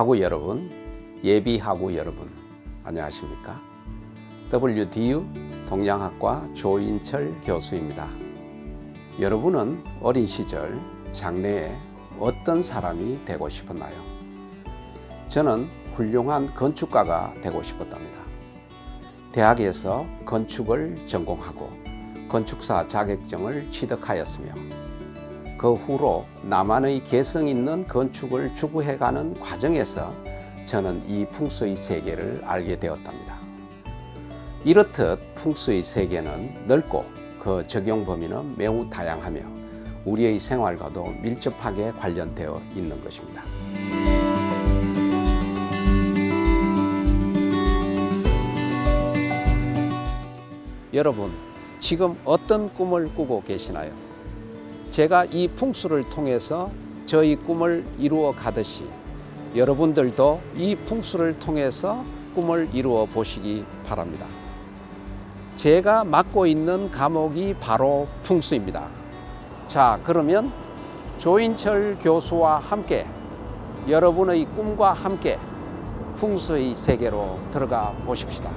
학우 여러분, 예비 학우 여러분, 안녕하십니까? WDU 동양학과 조인철 교수입니다. 여러분은 어린 시절 장래에 어떤 사람이 되고 싶었나요? 저는 훌륭한 건축가가 되고 싶었답니다. 대학에서 건축을 전공하고 건축사 자격증을 취득하였으며 그 후로 나만의 개성 있는 건축을 추구해가는 과정에서 저는 이 풍수의 세계를 알게 되었답니다. 이렇듯 풍수의 세계는 넓고 그 적용 범위는 매우 다양하며 우리의 생활과도 밀접하게 관련되어 있는 것입니다. 여러분, 지금 어떤 꿈을 꾸고 계시나요? 제가 이 풍수를 통해서 저희 꿈을 이루어 가듯이 여러분들도 이 풍수를 통해서 꿈을 이루어 보시기 바랍니다. 제가 맡고 있는 과목이 바로 풍수입니다. 자, 그러면 조인철 교수와 함께 여러분의 꿈과 함께 풍수의 세계로 들어가 보십시다.